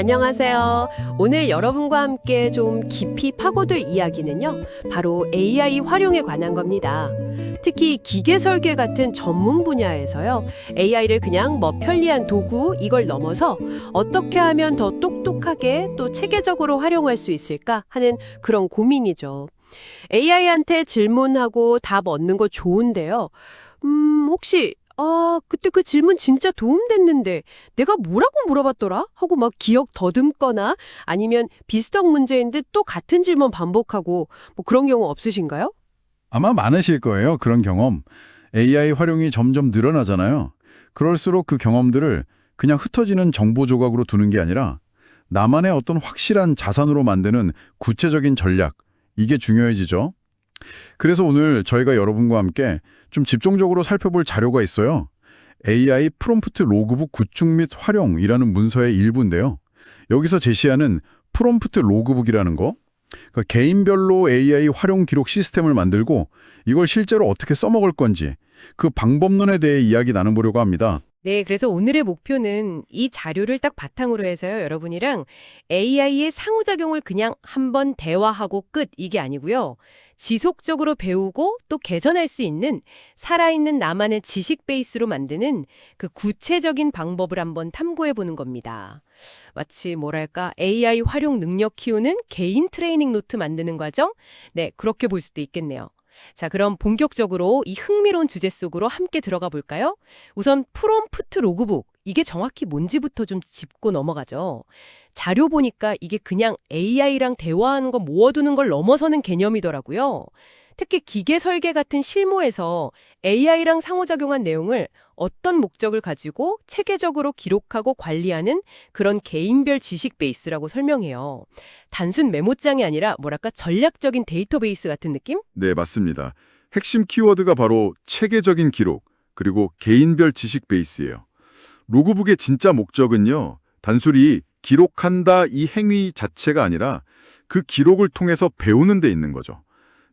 안녕하세요. 오늘 여러분과 함께 좀 깊이 파고들 이야기는요. 바로 AI 활용에 관한 겁니다. 특히 기계 설계 같은 전문 분야에서요. AI를 그냥 뭐 편리한 도구 이걸 넘어서 어떻게 하면 더 똑똑하게 또 체계적으로 활용할 수 있을까 하는 그런 고민이죠. AI한테 질문하고 답 얻는 거 좋은데요. 음, 혹시 아, 그때 그 질문 진짜 도움됐는데 내가 뭐라고 물어봤더라? 하고 막 기억 더듬거나 아니면 비슷한 문제인데 또 같은 질문 반복하고 뭐 그런 경우 없으신가요? 아마 많으실 거예요. 그런 경험. AI 활용이 점점 늘어나잖아요. 그럴수록 그 경험들을 그냥 흩어지는 정보 조각으로 두는 게 아니라 나만의 어떤 확실한 자산으로 만드는 구체적인 전략, 이게 중요해지죠. 그래서 오늘 저희가 여러분과 함께 좀 집중적으로 살펴볼 자료가 있어요. AI 프롬프트 로그북 구축 및 활용이라는 문서의 일부인데요. 여기서 제시하는 프롬프트 로그북이라는 거, 그러니까 개인별로 AI 활용 기록 시스템을 만들고 이걸 실제로 어떻게 써먹을 건지 그 방법론에 대해 이야기 나눠보려고 합니다. 네, 그래서 오늘의 목표는 이 자료를 딱 바탕으로 해서요, 여러분이랑 AI의 상호작용을 그냥 한번 대화하고 끝 이게 아니고요. 지속적으로 배우고 또 개선할 수 있는 살아있는 나만의 지식 베이스로 만드는 그 구체적인 방법을 한번 탐구해 보는 겁니다. 마치 뭐랄까 AI 활용 능력 키우는 개인 트레이닝 노트 만드는 과정? 네, 그렇게 볼 수도 있겠네요. 자, 그럼 본격적으로 이 흥미로운 주제 속으로 함께 들어가 볼까요? 우선 프롬프트 로그북, 이게 정확히 뭔지부터 좀 짚고 넘어가죠. 자료 보니까 이게 그냥 AI랑 대화하는 거 모아두는 걸 넘어서는 개념이더라고요. 특히 기계 설계 같은 실무에서 AI랑 상호작용한 내용을 어떤 목적을 가지고 체계적으로 기록하고 관리하는 그런 개인별 지식 베이스라고 설명해요. 단순 메모장이 아니라 뭐랄까 전략적인 데이터베이스 같은 느낌? 네, 맞습니다. 핵심 키워드가 바로 체계적인 기록, 그리고 개인별 지식 베이스예요. 로그북의 진짜 목적은요, 단순히 기록한다 이 행위 자체가 아니라 그 기록을 통해서 배우는 데 있는 거죠.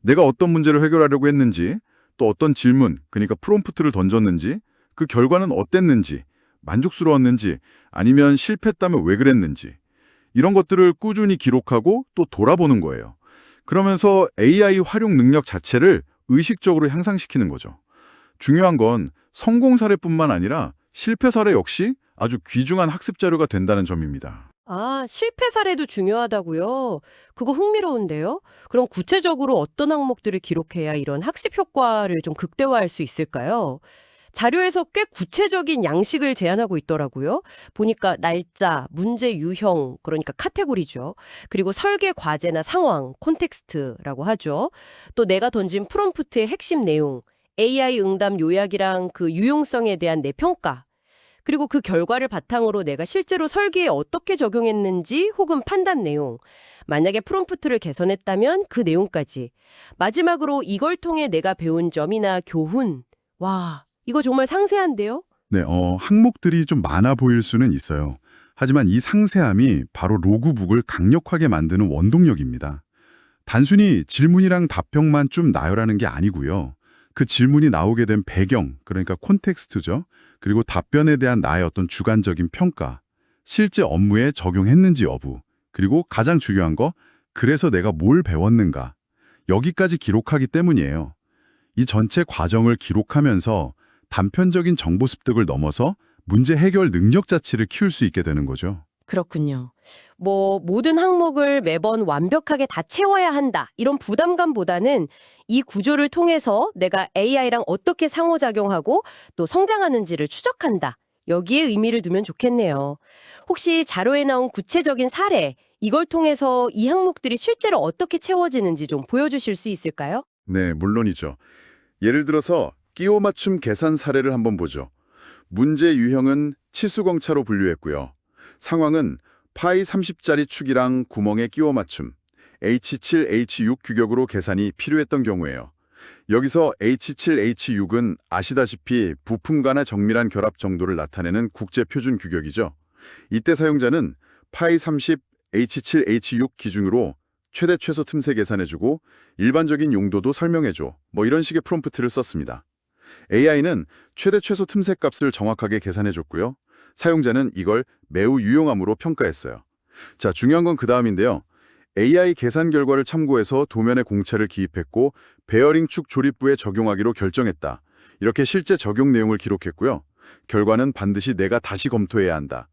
내가 어떤 문제를 해결하려고 했는지, 또 어떤 질문, 그러니까 프롬프트를 던졌는지, 그 결과는 어땠는지, 만족스러웠는지, 아니면 실패했다면 왜 그랬는지, 이런 것들을 꾸준히 기록하고 또 돌아보는 거예요. 그러면서 AI 활용 능력 자체를 의식적으로 향상시키는 거죠. 중요한 건 성공 사례뿐만 아니라 실패 사례 역시 아주 귀중한 학습 자료가 된다는 점입니다. 아, 실패 사례도 중요하다고요? 그거 흥미로운데요? 그럼 구체적으로 어떤 항목들을 기록해야 이런 학습 효과를 좀 극대화할 수 있을까요? 자료에서 꽤 구체적인 양식을 제안하고 있더라고요. 보니까 날짜, 문제 유형, 그러니까 카테고리죠. 그리고 설계 과제나 상황, 콘텍스트라고 하죠. 또 내가 던진 프롬프트의 핵심 내용, AI 응답 요약이랑 그 유용성에 대한 내 평가, 그리고 그 결과를 바탕으로 내가 실제로 설계에 어떻게 적용했는지 혹은 판단 내용, 만약에 프롬프트를 개선했다면 그 내용까지. 마지막으로 이걸 통해 내가 배운 점이나 교훈. 와, 이거 정말 상세한데요? 네, 어, 항목들이 좀 많아 보일 수는 있어요. 하지만 이 상세함이 바로 로그북을 강력하게 만드는 원동력입니다. 단순히 질문이랑 답변만 좀 나열하는 게 아니고요. 그 질문이 나오게 된 배경, 그러니까 콘텍스트죠. 그리고 답변에 대한 나의 어떤 주관적인 평가, 실제 업무에 적용했는지 여부, 그리고 가장 중요한 거, 그래서 내가 뭘 배웠는가, 여기까지 기록하기 때문이에요. 이 전체 과정을 기록하면서 단편적인 정보 습득을 넘어서 문제 해결 능력 자체를 키울 수 있게 되는 거죠. 그렇군요. 뭐 모든 항목을 매번 완벽하게 다 채워야 한다. 이런 부담감보다는 이 구조를 통해서 내가 AI랑 어떻게 상호작용하고 또 성장하는지를 추적한다. 여기에 의미를 두면 좋겠네요. 혹시 자료에 나온 구체적인 사례, 이걸 통해서 이 항목들이 실제로 어떻게 채워지는지 좀 보여주실 수 있을까요? 네, 물론이죠. 예를 들어서 끼워 맞춤 계산 사례를 한번 보죠. 문제 유형은 치수공차로 분류했고요. 상황은 파이 30짜리 축이랑 구멍에 끼워 맞춤, H7, H6 규격으로 계산이 필요했던 경우예요. 여기서 H7, H6은 아시다시피 부품 간의 정밀한 결합 정도를 나타내는 국제 표준 규격이죠. 이때 사용자는 파이 30, H7, H6 기준으로 최대 최소 틈새 계산해주고 일반적인 용도도 설명해줘. 뭐 이런 식의 프롬프트를 썼습니다. AI는 최대 최소 틈새 값을 정확하게 계산해줬고요. 사용자는 이걸 매우 유용함으로 평가했어요. 자, 중요한 건 그 다음인데요. AI 계산 결과를 참고해서 도면에 공차를 기입했고 베어링 축 조립부에 적용하기로 결정했다. 이렇게 실제 적용 내용을 기록했고요. 결과는 반드시 내가 다시 검토해야 한다.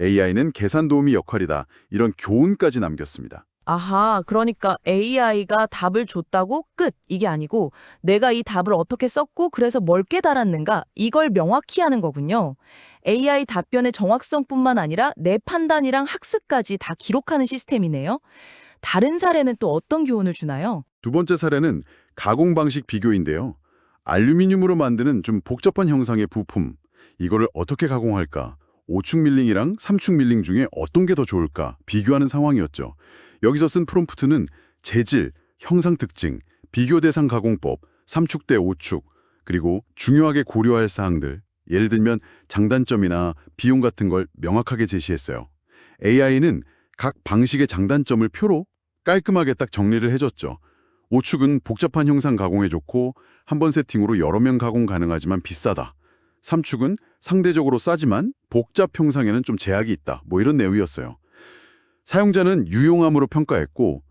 AI는 계산 도우미 역할이다. 이런 교훈까지 남겼습니다. 아하, 그러니까 AI가 답을 줬다고 끝 이게 아니고 내가 이 답을 어떻게 썼고 그래서 뭘 깨달았는가 이걸 명확히 하는 거군요. AI 답변의 정확성뿐만 아니라 내 판단이랑 학습까지 다 기록하는 시스템이네요. 다른 사례는 또 어떤 교훈을 주나요? 두 번째 사례는 가공 방식 비교인데요. 알루미늄으로 만드는 좀 복잡한 형상의 부품. 이거를 어떻게 가공할까? 5축 밀링이랑 3축 밀링 중에 어떤 게 더 좋을까? 비교하는 상황이었죠. 여기서 쓴 프롬프트는 재질, 형상 특징, 비교 대상 가공법, 3축 대 5축, 그리고 중요하게 고려할 사항들, 예를 들면 장단점이나 비용 같은 걸 명확하게 제시했어요. AI는 각 방식의 장단점을 표로 깔끔하게 딱 정리를 해줬죠. 5축은 복잡한 형상 가공에 좋고 한 번 세팅으로 여러 명 가공 가능하지만 비싸다. 3축은 상대적으로 싸지만 복잡 형상에는 좀 제약이 있다. 뭐 이런 내용이었어요. 사용자는 유용함으로 평가했고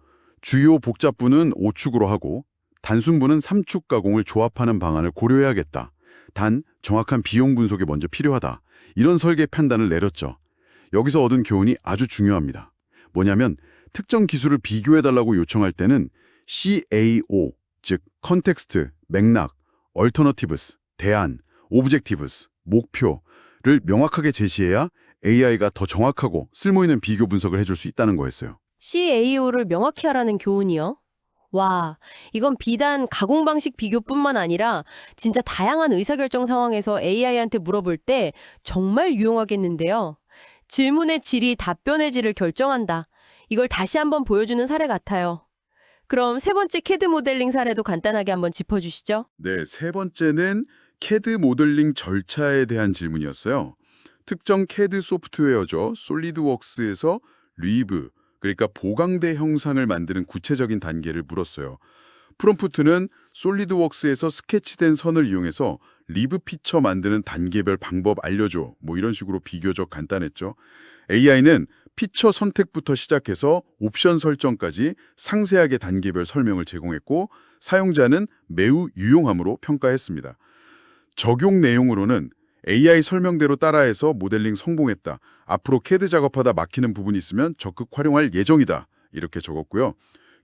주요 복잡부는 5축으로 하고 단순부는 3축 가공을 조합하는 방안을 고려해야겠다. 단 정확한 비용 분석이 먼저 필요하다. 이런 설계 판단을 내렸죠. 여기서 얻은 교훈이 아주 중요합니다. 뭐냐면 특정 기술을 비교해달라고 요청할 때는 CAO, 즉 컨텍스트, 맥락, 얼터너티브스, 대안, 오브젝티브스, 목표를 명확하게 제시해야 AI가 더 정확하고 쓸모있는 비교 분석을 해줄 수 있다는 거였어요. CAO를 명확히 하라는 교훈이요? 와, 이건 비단 가공 방식 비교뿐만 아니라 진짜 다양한 의사결정 상황에서 AI한테 물어볼 때 정말 유용하겠는데요. 질문의 질이 답변의 질을 결정한다. 이걸 다시 한번 보여주는 사례 같아요. 그럼 세 번째 캐드 모델링 사례도 간단하게 한번 짚어주시죠. 네, 세 번째는 CAD 모델링 절차에 대한 질문이었어요. 특정 CAD 소프트웨어죠. 솔리드웍스에서 리브, 그러니까 보강대 형상을 만드는 구체적인 단계를 물었어요. 프롬프트는 솔리드웍스에서 스케치된 선을 이용해서 리브 피처 만드는 단계별 방법 알려줘. 뭐 이런 식으로 비교적 간단했죠. AI는 피처 선택부터 시작해서 옵션 설정까지 상세하게 단계별 설명을 제공했고 사용자는 매우 유용함으로 평가했습니다. 적용 내용으로는 AI 설명대로 따라해서 모델링 성공했다. 앞으로 캐드 작업하다 막히는 부분이 있으면 적극 활용할 예정이다. 이렇게 적었고요.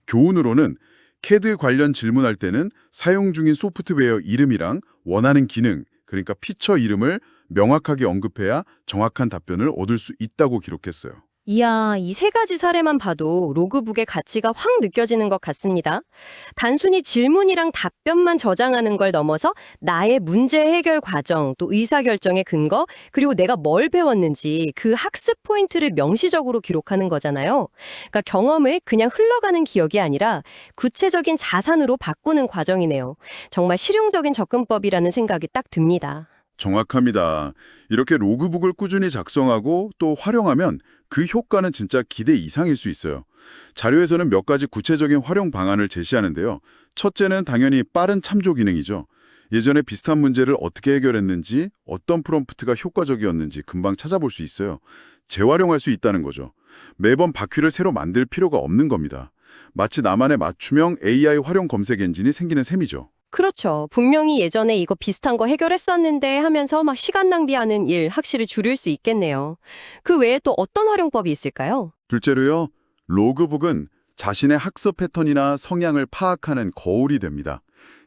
교훈으로는 캐드 관련 질문할 때는 사용 중인 소프트웨어 이름이랑 원하는 기능, 그러니까 피처 이름을 명확하게 언급해야 정확한 답변을 얻을 수 있다고 기록했어요. 이야, 이 세 가지 사례만 봐도 로그북의 가치가 확 느껴지는 것 같습니다. 단순히 질문이랑 답변만 저장하는 걸 넘어서 나의 문제 해결 과정, 또 의사결정의 근거, 그리고 내가 뭘 배웠는지 그 학습 포인트를 명시적으로 기록하는 거잖아요. 그러니까 경험을 그냥 흘러가는 기억이 아니라 구체적인 자산으로 바꾸는 과정이네요. 정말 실용적인 접근법이라는 생각이 딱 듭니다. 정확합니다. 이렇게 로그북을 꾸준히 작성하고 또 활용하면 그 효과는 진짜 기대 이상일 수 있어요. 자료에서는 몇 가지 구체적인 활용 방안을 제시하는데요. 첫째는 당연히 빠른 참조 기능이죠. 예전에 비슷한 문제를 어떻게 해결했는지, 어떤 프롬프트가 효과적이었는지 금방 찾아볼 수 있어요. 재활용할 수 있다는 거죠. 매번 바퀴를 새로 만들 필요가 없는 겁니다. 마치 나만의 맞춤형 AI 활용 검색 엔진이 생기는 셈이죠. 그렇죠. 분명히 예전에 이거 비슷한 거 해결했었는데 하면서 막 시간 낭비하는 일 확실히 줄일 수 있겠네요. 그 외에 또 어떤 활용법이 있을까요? 둘째로요, 로그북은 자신의 학습 패턴이나 성향을 파악하는 거울이 됩니다.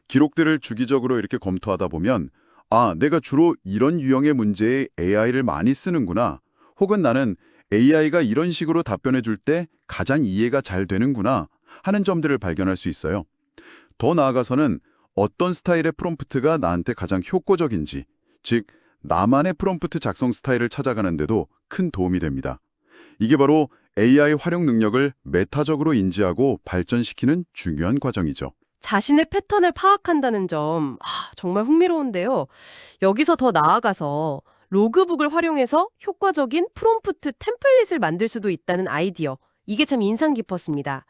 기록들을 주기적으로 이렇게 검토하다 보면 아, 내가 주로 이런 유형의 문제에 AI를 많이 쓰는구나. 혹은 나는 AI가 이런 식으로 답변해 줄 때 가장 이해가 잘 되는구나 하는 점들을 발견할 수 있어요. 더 나아가서는 어떤 스타일의 프롬프트가 나한테 가장 효과적인지, 즉 나만의 프롬프트 작성 스타일을 찾아가는데도 큰 도움이 됩니다. 이게 바로 AI 활용 능력을 메타적으로 인지하고 발전시키는 중요한 과정이죠. 자신의 패턴을 파악한다는 점, 아, 정말 흥미로운데요. 여기서 더 나아가서 로그북을 활용해서 효과적인 프롬프트 템플릿을 만들 수도 있다는 아이디어. 이게 참 인상 깊었습니다.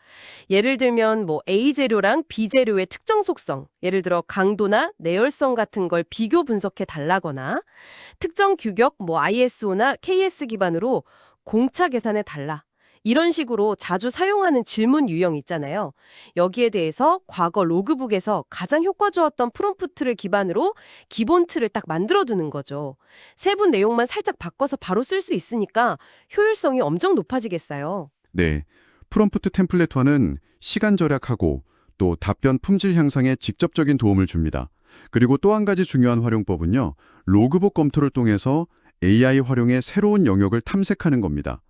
예를 들면 뭐 A 재료랑 B 재료의 특정 속성, 예를 들어 강도나 내열성 같은 걸 비교 분석해 달라거나 특정 규격 뭐 ISO나 KS 기반으로 공차 계산해 달라. 이런 식으로 자주 사용하는 질문 유형 있잖아요. 여기에 대해서 과거 로그북에서 가장 효과 좋았던 프롬프트를 기반으로 기본 틀을 딱 만들어 두는 거죠. 세부 내용만 살짝 바꿔서 바로 쓸 수 있으니까 효율성이 엄청 높아지겠어요. 네. 프롬프트 템플릿화는 시간 절약하고 또 답변 품질 향상에 직접적인 도움을 줍니다. 그리고 또 한 가지 중요한 활용법은요. 로그북 검토를 통해서 AI 활용의 새로운 영역을 탐색하는 겁니다.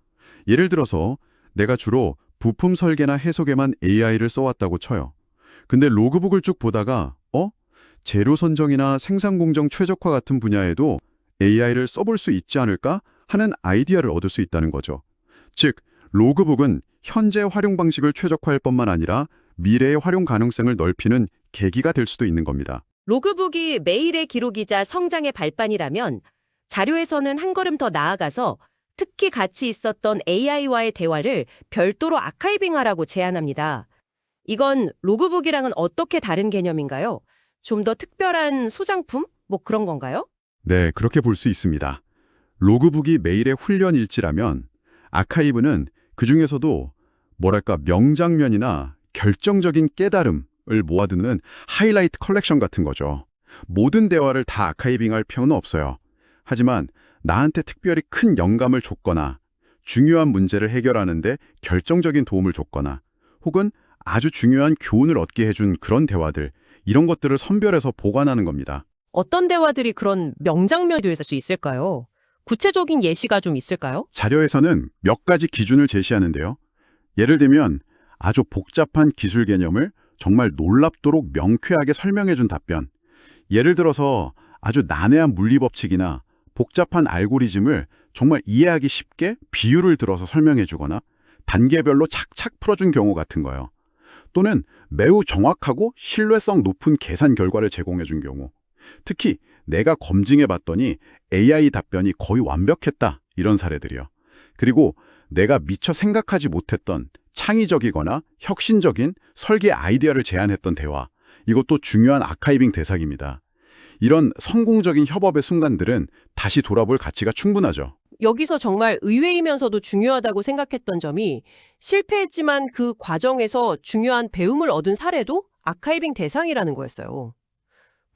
예를 들어서 내가 주로 부품 설계나 해석에만 AI를 써왔다고 쳐요. 근데 로그북을 쭉 보다가 어? 재료 선정이나 생산 공정 최적화 같은 분야에도 AI를 써볼 수 있지 않을까 하는 아이디어를 얻을 수 있다는 거죠. 즉, 로그북은 현재 활용 방식을 최적화할 뿐만 아니라 미래의 활용 가능성을 넓히는 계기가 될 수도 있는 겁니다. 로그북이 매일의 기록이자 성장의 발판이라면 자료에서는 한 걸음 더 나아가서 특히 가치 있었던 AI와의 대화를 별도로 아카이빙하라고 제안합니다. 이건 로그북이랑은 어떻게 다른 개념인가요? 좀 더 특별한 소장품? 뭐 그런 건가요? 네, 그렇게 볼 수 있습니다. 로그북이 매일의 훈련 일지라면 아카이브는 그 중에서도 뭐랄까 명장면이나 결정적인 깨달음을 모아두는 하이라이트 컬렉션 같은 거죠. 모든 대화를 다 아카이빙할 필요는 없어요. 하지만 나한테 특별히 큰 영감을 줬거나 중요한 문제를 해결하는 데 결정적인 도움을 줬거나 혹은 아주 중요한 교훈을 얻게 해준 그런 대화들 이런 것들을 선별해서 보관하는 겁니다. 어떤 대화들이 그런 명장면이 될 수 있을까요? 구체적인 예시가 좀 있을까요? 자료에서는 몇 가지 기준을 제시하는데요. 예를 들면 아주 복잡한 기술 개념을 정말 놀랍도록 명쾌하게 설명해준 답변. 예를 들어서 아주 난해한 물리 법칙이나 복잡한 알고리즘을 정말 이해하기 쉽게 비유를 들어서 설명해주거나 단계별로 착착 풀어준 경우 같은 거요. 또는 매우 정확하고 신뢰성 높은 계산 결과를 제공해준 경우. 특히 내가 검증해 봤더니 AI 답변이 거의 완벽했다. 이런 사례들이요. 그리고 내가 미처 생각하지 못했던 창의적이거나 혁신적인 설계 아이디어를 제안했던 대화. 이것도 중요한 아카이빙 대상입니다. 이런 성공적인 협업의 순간들은 다시 돌아볼 가치가 충분하죠. 여기서 정말 의외이면서도 중요하다고 생각했던 점이 실패했지만 그 과정에서 중요한 배움을 얻은 사례도 아카이빙 대상이라는 거였어요.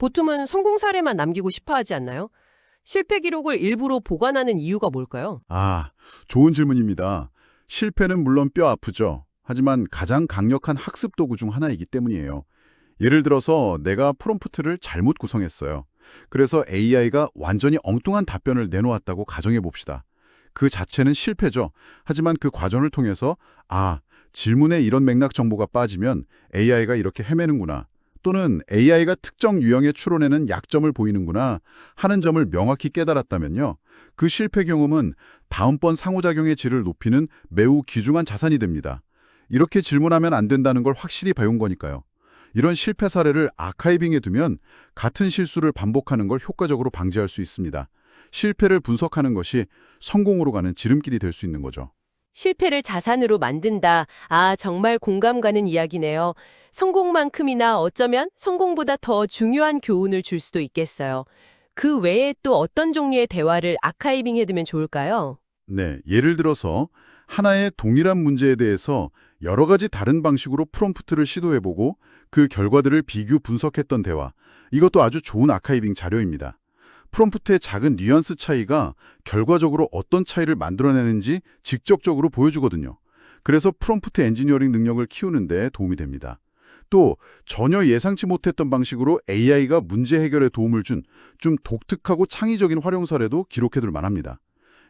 보통은 성공 사례만 남기고 싶어 하지 않나요? 실패 기록을 일부러 보관하는 이유가 뭘까요? 아, 좋은 질문입니다. 실패는 물론 뼈 아프죠. 하지만 가장 강력한 학습 도구 중 하나이기 때문이에요. 예를 들어서 내가 프롬프트를 잘못 구성했어요. 그래서 AI가 완전히 엉뚱한 답변을 내놓았다고 가정해 봅시다. 그 자체는 실패죠. 하지만 그 과정을 통해서 아, 질문에 이런 맥락 정보가 빠지면 AI가 이렇게 헤매는구나. 또는 AI가 특정 유형에 추론해는 약점을 보이는구나 하는 점을 명확히 깨달았다면요. 그 실패 경험은 다음번 상호작용의 질을 높이는 매우 귀중한 자산이 됩니다. 이렇게 질문하면 안 된다는 걸 확실히 배운 거니까요. 이런 실패 사례를 아카이빙에 두면 같은 실수를 반복하는 걸 효과적으로 방지할 수 있습니다. 실패를 분석하는 것이 성공으로 가는 지름길이 될 수 있는 거죠. 실패를 자산으로 만든다. 아, 정말 공감 가는 이야기네요. 성공만큼이나 어쩌면 성공보다 더 중요한 교훈을 줄 수도 있겠어요. 그 외에 또 어떤 종류의 대화를 아카이빙 해두면 좋을까요? 네, 예를 들어서 하나의 동일한 문제에 대해서 여러 가지 다른 방식으로 프롬프트를 시도해보고 그 결과들을 비교 분석했던 대화. 이것도 아주 좋은 아카이빙 자료입니다. 프롬프트의 작은 뉘앙스 차이가 결과적으로 어떤 차이를 만들어내는지 직접적으로 보여주거든요. 그래서 프롬프트 엔지니어링 능력을 키우는 데 도움이 됩니다. 또 전혀 예상치 못했던 방식으로 AI가 문제 해결에 도움을 준 좀 독특하고 창의적인 활용 사례도 기록해둘 만합니다.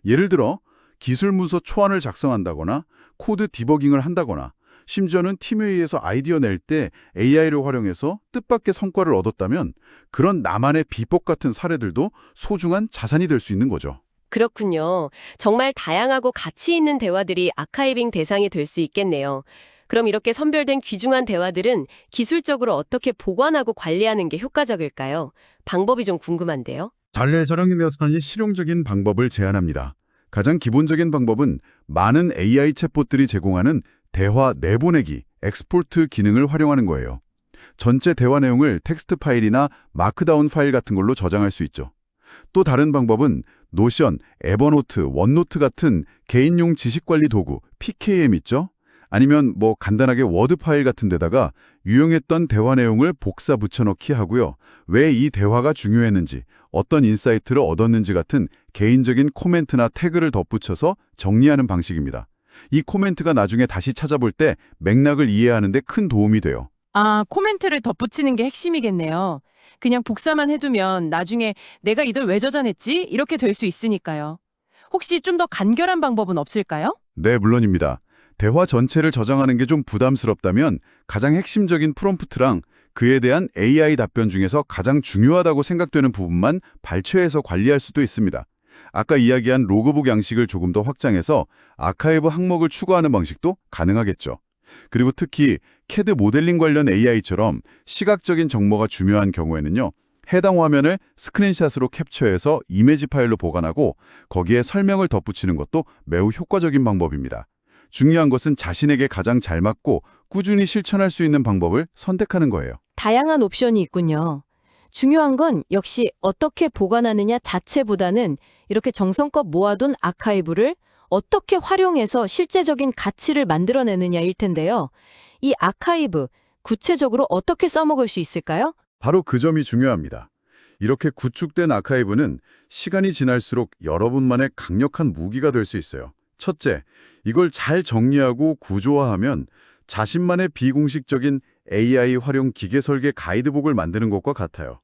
예를 들어 기술 문서 초안을 작성한다거나 코드 디버깅을 한다거나 심지어는 팀회의에서 아이디어 낼 때 AI를 활용해서 뜻밖의 성과를 얻었다면 그런 나만의 비법 같은 사례들도 소중한 자산이 될 수 있는 거죠. 그렇군요. 정말 다양하고 가치 있는 대화들이 아카이빙 대상이 될 수 있겠네요. 그럼 이렇게 선별된 귀중한 대화들은 기술적으로 어떻게 보관하고 관리하는 게 효과적일까요? 방법이 좀 궁금한데요. 잔뢰 저렴이면서는 실용적인 방법을 제안합니다. 가장 기본적인 방법은 많은 AI 챗봇들이 제공하는 대화 내보내기, 엑스포트 기능을 활용하는 거예요. 전체 대화 내용을 텍스트 파일이나 마크다운 파일 같은 걸로 저장할 수 있죠. 또 다른 방법은 노션, 에버노트, 원노트 같은 개인용 지식관리 도구, PKM 있죠? 아니면 뭐 간단하게 워드 파일 같은 데다가 유용했던 대화 내용을 복사 붙여넣기 하고요. 왜 이 대화가 중요했는지, 어떤 인사이트를 얻었는지 같은 개인적인 코멘트나 태그를 덧붙여서 정리하는 방식입니다. 이 코멘트가 나중에 다시 찾아볼 때 맥락을 이해하는 데 큰 도움이 돼요. 아, 코멘트를 덧붙이는 게 핵심이겠네요. 그냥 복사만 해두면 나중에 내가 이걸 왜 저장했지? 이렇게 될 수 있으니까요. 혹시 좀 더 간결한 방법은 없을까요? 네, 물론입니다. 대화 전체를 저장하는 게 좀 부담스럽다면 가장 핵심적인 프롬프트랑 그에 대한 AI 답변 중에서 가장 중요하다고 생각되는 부분만 발췌해서 관리할 수도 있습니다. 아까 이야기한 로그북 양식을 조금 더 확장해서 아카이브 항목을 추가하는 방식도 가능하겠죠. 그리고 특히 CAD 모델링 관련 AI처럼 시각적인 정보가 중요한 경우에는요. 해당 화면을 스크린샷으로 캡처해서 이미지 파일로 보관하고 거기에 설명을 덧붙이는 것도 매우 효과적인 방법입니다. 중요한 것은 자신에게 가장 잘 맞고 꾸준히 실천할 수 있는 방법을 선택하는 거예요. 다양한 옵션이 있군요. 중요한 건 역시 어떻게 보관하느냐 자체보다는 이렇게 정성껏 모아둔 아카이브를 어떻게 활용해서 실제적인 가치를 만들어내느냐일 텐데요. 이 아카이브 구체적으로 어떻게 써먹을 수 있을까요? 바로 그 점이 중요합니다. 이렇게 구축된 아카이브는 시간이 지날수록 여러분만의 강력한 무기가 될 수 있어요. 첫째, 이걸 잘 정리하고 구조화하면 자신만의 비공식적인 AI 활용 기계 설계 가이드북을 만드는 것과 같아요.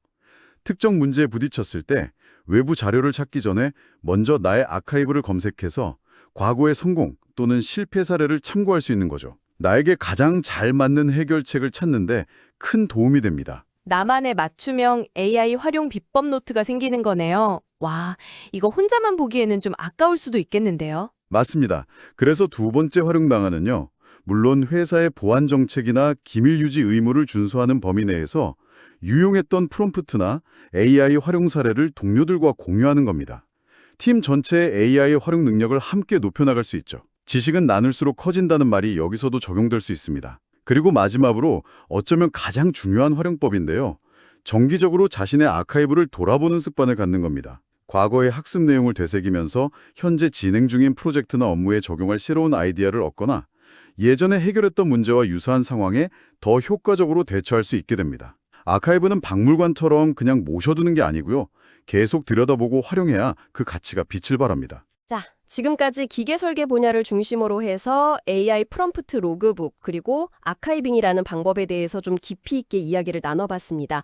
특정 문제에 부딪혔을 때 외부 자료를 찾기 전에 먼저 나의 아카이브를 검색해서 과거의 성공 또는 실패 사례를 참고할 수 있는 거죠. 나에게 가장 잘 맞는 해결책을 찾는데 큰 도움이 됩니다. 나만의 맞춤형 AI 활용 비법 노트가 생기는 거네요. 와, 이거 혼자만 보기에는 좀 아까울 수도 있겠는데요. 맞습니다. 그래서 두 번째 활용 방안은요. 물론 회사의 보안 정책이나 기밀 유지 의무를 준수하는 범위 내에서 유용했던 프롬프트나 AI 활용 사례를 동료들과 공유하는 겁니다. 팀 전체의 AI 활용 능력을 함께 높여나갈 수 있죠. 지식은 나눌수록 커진다는 말이 여기서도 적용될 수 있습니다. 그리고 마지막으로 어쩌면 가장 중요한 활용법인데요. 정기적으로 자신의 아카이브를 돌아보는 습관을 갖는 겁니다. 과거의 학습 내용을 되새기면서 현재 진행 중인 프로젝트나 업무에 적용할 새로운 아이디어를 얻거나 예전에 해결했던 문제와 유사한 상황에 더 효과적으로 대처할 수 있게 됩니다. 아카이브는 박물관처럼 그냥 모셔두는 게 아니고요. 계속 들여다보고 활용해야 그 가치가 빛을 발합니다. 자, 지금까지 기계 설계 분야를 중심으로 해서 AI 프롬프트 로그북 그리고 아카이빙이라는 방법에 대해서 좀 깊이 있게 이야기를 나눠봤습니다.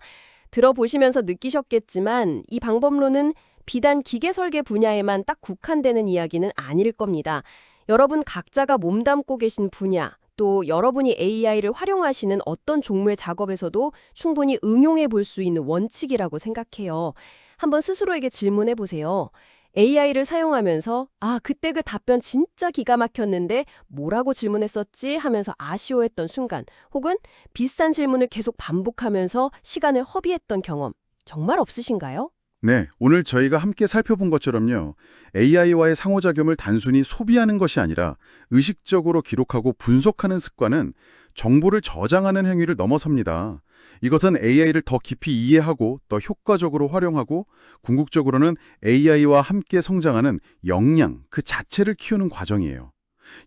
들어보시면서 느끼셨겠지만 이 방법론은 비단 기계 설계 분야에만 딱 국한되는 이야기는 아닐 겁니다. 여러분 각자가 몸담고 계신 분야, 또 여러분이 AI를 활용하시는 어떤 종류의 작업에서도 충분히 응용해 볼 수 있는 원칙이라고 생각해요. 한번 스스로에게 질문해 보세요. AI를 사용하면서 아, 그때 그 답변 진짜 기가 막혔는데 뭐라고 질문했었지 하면서 아쉬워했던 순간 혹은 비슷한 질문을 계속 반복하면서 시간을 허비했던 경험 정말 없으신가요? 네, 오늘 저희가 함께 살펴본 것처럼요. AI와의 상호작용을 단순히 소비하는 것이 아니라 의식적으로 기록하고 분석하는 습관은 정보를 저장하는 행위를 넘어섭니다. 이것은 AI를 더 깊이 이해하고 더 효과적으로 활용하고 궁극적으로는 AI와 함께 성장하는 역량 그 자체를 키우는 과정이에요.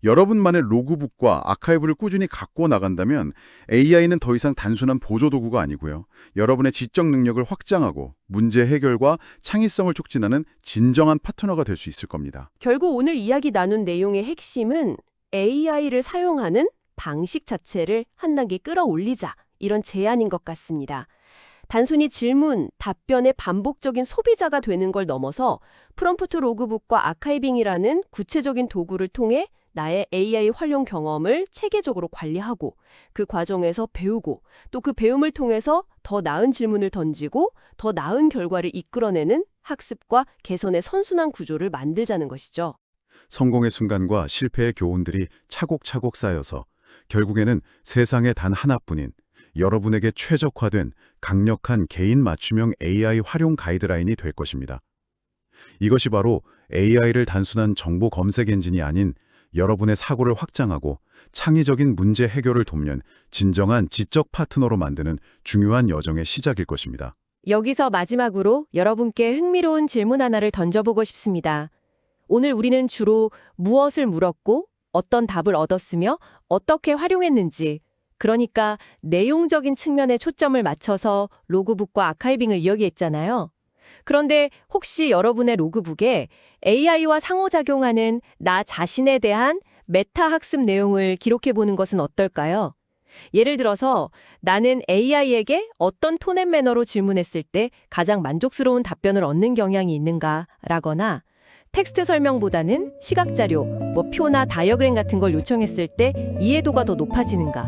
여러분만의 로그북과 아카이브를 꾸준히 갖고 나간다면 AI는 더 이상 단순한 보조도구가 아니고요. 여러분의 지적 능력을 확장하고 문제 해결과 창의성을 촉진하는 진정한 파트너가 될 수 있을 겁니다. 결국 오늘 이야기 나눈 내용의 핵심은 AI를 사용하는 방식 자체를 한 단계 끌어올리자 이런 제안인 것 같습니다. 단순히 질문, 답변의 반복적인 소비자가 되는 걸 넘어서 프롬프트 로그북과 아카이빙이라는 구체적인 도구를 통해 나의 AI 활용 경험을 체계적으로 관리하고 그 과정에서 배우고 또 그 배움을 통해서 더 나은 질문을 던지고 더 나은 결과를 이끌어내는 학습과 개선의 선순환 구조를 만들자는 것이죠. 성공의 순간과 실패의 교훈들이 차곡차곡 쌓여서 결국에는 세상에 단 하나뿐인 여러분에게 최적화된 강력한 개인 맞춤형 AI 활용 가이드라인이 될 것입니다. 이것이 바로 AI를 단순한 정보 검색 엔진이 아닌 여러분의 사고를 확장하고 창의적인 문제 해결을 돕는 진정한 지적 파트너로 만드는 중요한 여정의 시작일 것입니다. 여기서 마지막으로 여러분께 흥미로운 질문 하나를 던져보고 싶습니다. 오늘 우리는 주로 무엇을 물었고 어떤 답을 얻었으며 어떻게 활용했는지, 그러니까 내용적인 측면에 초점을 맞춰서 로그북과 아카이빙을 이야기했잖아요. 그런데 혹시 여러분의 로그북에 AI와 상호작용하는 나 자신에 대한 메타 학습 내용을 기록해 보는 것은 어떨까요? 예를 들어서 나는 AI에게 어떤 톤앤 매너로 질문했을 때 가장 만족스러운 답변을 얻는 경향이 있는가 라거나 텍스트 설명보다는 시각 자료, 뭐 표나 다이어그램 같은 걸 요청했을 때 이해도가 더 높아지는가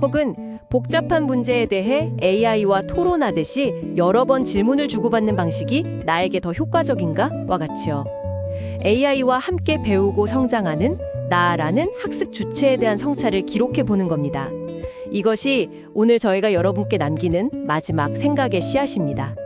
혹은 복잡한 문제에 대해 AI와 토론하듯이 여러 번 질문을 주고받는 방식이 나에게 더 효과적인가? 와 같이요. AI와 함께 배우고 성장하는 나라는 학습 주체에 대한 성찰을 기록해 보는 겁니다. 이것이 오늘 저희가 여러분께 남기는 마지막 생각의 씨앗입니다.